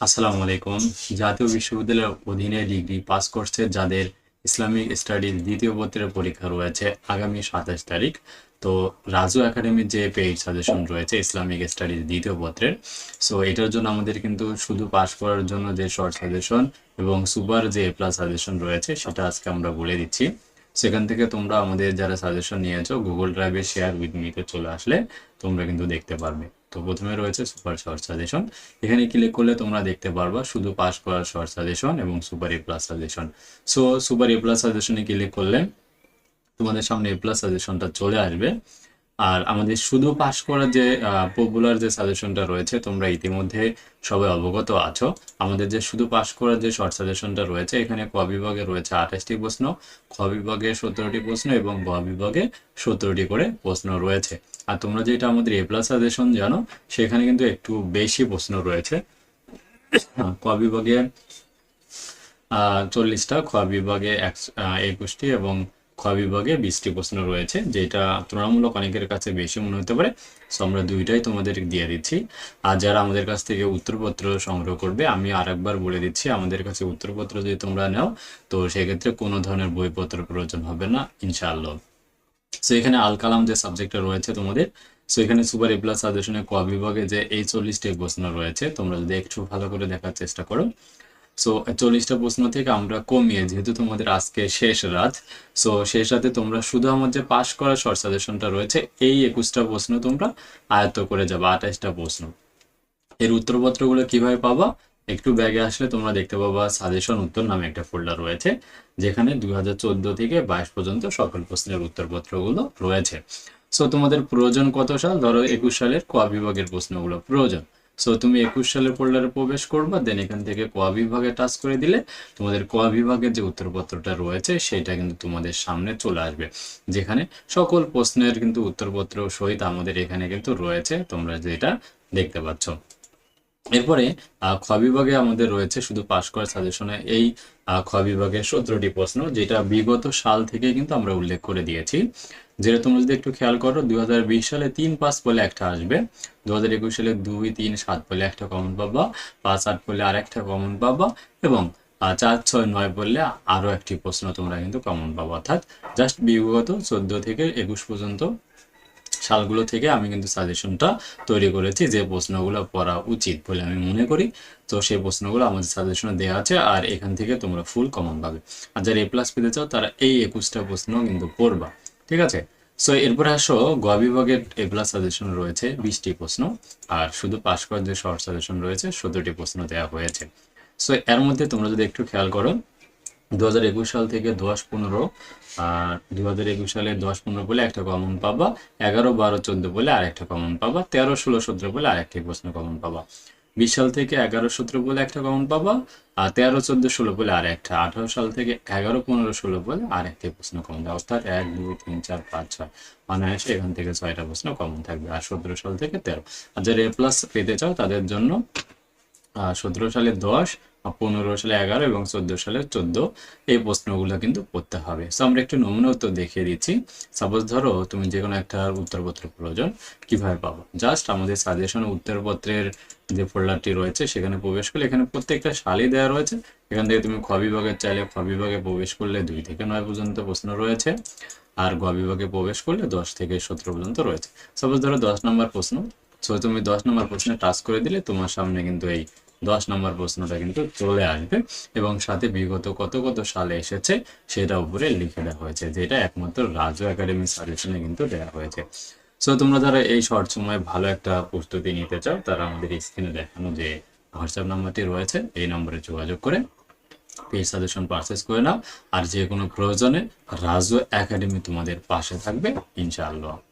আসসালামু আলাইকুম। জাতীয় বিশ্ববিদ্যালয়ের অধীনে ডিগ্রি পাস করছে যাদের ইসলামিক স্টাডিজ দ্বিতীয় পত্রের পরীক্ষা রয়েছে আগামী সাতাশ তারিখ। তো রাজু একাডেমির যে পেইড সাজেশন রয়েছে ইসলামিক স্টাডিজ দ্বিতীয় পত্রের সো এটার জন্য আমাদের কিন্তু শুধু পাস করার জন্য যে শর্ট সাজেশন এবং সুপার যে এ প্লাস সাজেশন রয়েছে সেটা আজকে আমরা বলে দিচ্ছি। সেখান থেকে তোমরা আমাদের যারা সাজেশন নিয়েছো গুগল ড্রাইভে শেয়ার উইথ মিতে চলে আসলে তোমরা কিন্তু দেখতে পারবে। তো প্রথমে রয়েছে সুপার শর্ট সাজেশন। এখানে ক্লিক করলে তোমরা দেখতে পারবা শুধু পাস করার শর্ট সাজেশন এবং super A plus suggestion. So super A plus সাজেশনে click করলে তোমাদের সামনে এ প্লাস সাজেশনটা চলে আসবে। আর আমাদের শুধু পাশ করার যে পপুলার যে সাজেশনটা রয়েছে, তোমরা ইতিমধ্যে সবাই অবগত আছো। আমাদের যে শুধু পাশ করার যে শর্ট সাজেশনটা রয়েছে, এখানে ক বিভাগে রয়েছে আঠাশটি প্রশ্ন, খ বিভাগে সতেরোটি প্রশ্ন এবং গ বিভাগে সতেরোটি করে প্রশ্ন রয়েছে। আর তোমরা যেটা আমাদের এ প্লাস সাজেশন জানো, সেখানে কিন্তু একটু বেশি প্রশ্ন রয়েছে। ক বিভাগে চল্লিশটা, খ বিভাগে একশো একুশটি এবং খ বিভাগে বিশটি প্রশ্ন রয়েছে, যেটা তুলনামূলক অনেকের কাছে বেশি মনে হতে পারে। সো আমরা দুইটাই তোমাদের দিয়ে দিচ্ছি। আর যারা আমাদের কাছ থেকে উত্তরপত্র সংগ্রহ করবে, আমি আরেকবার বলে দিচ্ছি, আমাদের কাছে উত্তরপত্র যদি তোমরা নাও, তো সেক্ষেত্রে কোনো ধরনের বইপত্র প্রয়োজন হবে না, ইনশাআল্লাহ। সো এখানে আল কালাম যে সাবজেক্টটা রয়েছে তোমাদের সো এখানে সুপার এ প্লাস সাজেশনে ক বিভাগে যে এই চল্লিশটি প্রশ্ন রয়েছে, তোমরা যদি একটু ভালো করে দেখার চেষ্টা করো। সো চল্লিশটা প্রশ্ন থেকে আমরা কমিয়ে, যেহেতু তোমাদের আজকে শেষ রাত সো শেষ রাতে তোমরা শুধু আমার যে পাশ করা শর্ট সাজেশনটা রয়েছে, এই একুশটা প্রশ্ন তোমরা আয়ত্ত করে যাবে, আঠাশটা প্রশ্ন। এর উত্তরপত্রগুলো কীভাবে পাবা, একটু ব্যাগে আসলে তোমরা দেখতে পাবা সাজেশন উত্তর নামে একটা ফোল্ডার রয়েছে, যেখানে দুই হাজার চোদ্দ থেকে বাইশ পর্যন্ত সকল প্রশ্নের উত্তরপত্রগুলো রয়েছে। সো তোমাদের প্রয়োজন কত সাল? ধরো একুশ সালের ক বিভাগের প্রশ্নগুলো প্রয়োজন। সো তুমি একুশ সালের ফোল্ডারে প্রবেশ করবা দেন এখান থেকে কোয়া বিভাগে টাচ করে দিলে তোমাদের কোয়া বিভাগের যে উত্তরপত্রটা রয়েছে সেটা কিন্তু তোমাদের সামনে চলে আসবে। যেখানে সকল প্রশ্নের কিন্তু উত্তরপত্র সহিত আমাদের এখানে কিন্তু রয়েছে, তোমরা যেটা দেখতে পাচ্ছ। এরপরে খ বিভাগে আমাদের রয়েছে শুধু পাশ করার সাজেশনে এই খ বিভাগের সতেরোটি প্রশ্ন, যেটা বিগত সাল থেকে কিন্তু আমরা উল্লেখ করে দিয়েছি। যেটা তোমরা যদি একটু খেয়াল করো দু হাজার বিশ সালে তিন পাঁচ বলে একটা আসবে দু হাজার একুশ সালে দুই, তিন, সাত বলে একটা কমন পাবা, পাঁচ, আট বলে আর একটা কমন পাবা এবং চার, ছয়, নয় বললে আরও একটি প্রশ্ন তোমরা কিন্তু কমন পাবো। অর্থাৎ জাস্ট বিগত চোদ্দ থেকে একুশ পর্যন্ত সালগুলো থেকে আমি কিন্তু সাজেশনটা তৈরি করেছি যে প্রশ্নগুলো পড়া উচিত বলে আমি মনে করি। তো সেই প্রশ্নগুলো আমাদের সাজেশনে দেওয়া আছে আর এখান থেকে তোমরা ফুল কমন পাবে। আর যারা এ প্লাস পেতে চাও তারা এই একুশটা প্রশ্ন কিন্তু পড়বা, ঠিক আছে? সো এরপরে আসো, গ বিভাগের এ প্লাস সাজেশন রয়েছে বিশটি প্রশ্ন আর শুধু পাস করার যে শর্ট সাজেশন রয়েছে সতেরোটি প্রশ্ন দেওয়া হয়েছে। সো এর মধ্যে তোমরা যদি একটু খেয়াল করো দু সাল থেকে দশ পনেরো, আর দু হাজার একুশ সালে দশ পনেরো বলে একটা কমন পাবা, এগারো বারো চোদ্দ বলে আরেকটা কমন পাবা, তেরো ষোলো সতেরো বলে আরেকটি প্রশ্ন কমন পাবা। বিশ সাল থেকে এগারো সতেরো বলে একটা কমন পাবা, আর তেরো চোদ্দ ষোলো বলে আর একটা আঠারো সাল থেকে এগারো পনেরো ষোলো বলে আর একটি প্রশ্ন কমন থাকবে। অর্থাৎ এক, দুই, তিন, চার, পাঁচ, ছয় অনায়াসে এখান থেকে ছয়টা প্রশ্ন কমন থাকবে, আর সতেরো সাল থেকে তেরো। আর যারা এ প্লাস পেতে চাও তাদের জন্য সতেরো সালে দশ পনেরো সালে এগারো এবং চোদ্দ সালে চোদ্দ। এই প্রশ্নগুলো কিন্তু পড়তে হবে। সো আমরা একটু নমুনা উত্তর দেখিয়ে দিচ্ছি। সাপোজ ধরো তুমি যে কোনো একটা উত্তরপত্র প্রয়োজন, কীভাবে পাবো? জাস্ট আমাদের সাজেশন উত্তরপত্রের যে ফোল্ডারটি রয়েছে, সেখানে প্রবেশ করলে এখানে প্রত্যেকটা সালই দেওয়া রয়েছে। এখান থেকে তুমি খ বিভাগের চাইলে খ বিভাগে প্রবেশ করলে দুই থেকে নয় পর্যন্ত প্রশ্ন রয়েছে। আর গ বিভাগে প্রবেশ করলে দশ থেকে সতেরো পর্যন্ত রয়েছে। সাপোজ ধরো দশ নম্বর প্রশ্ন। সো তুমি দশ নম্বর প্রশ্নে টাচ করে দিলে তোমার সামনে কিন্তু এই দশ নম্বর প্রশ্নটা কিন্তু চলে আসবে এবং সাথে বিগত কত কত সালে এসেছে সেটা উপরে লিখে দেওয়া হয়েছে যেটা একমাত্র রাজু একাডেমি সাজেশনে কিন্তু দেওয়া হয়েছে। সো তোমরা যারা এই শর্ট সময় ভালো একটা প্রস্তুতি নিতে চাও, তারা আমাদের স্ক্রিনে দেখানো যে হোয়াটসঅ্যাপ নাম্বারটি রয়েছে, এই নম্বরে যোগাযোগ করে পেজ সাজেশন পারচেস করে নাও। আর যে কোনো প্রয়োজনে রাজু একাডেমি তোমাদের পাশে থাকবে, ইনশাআল্লাহ।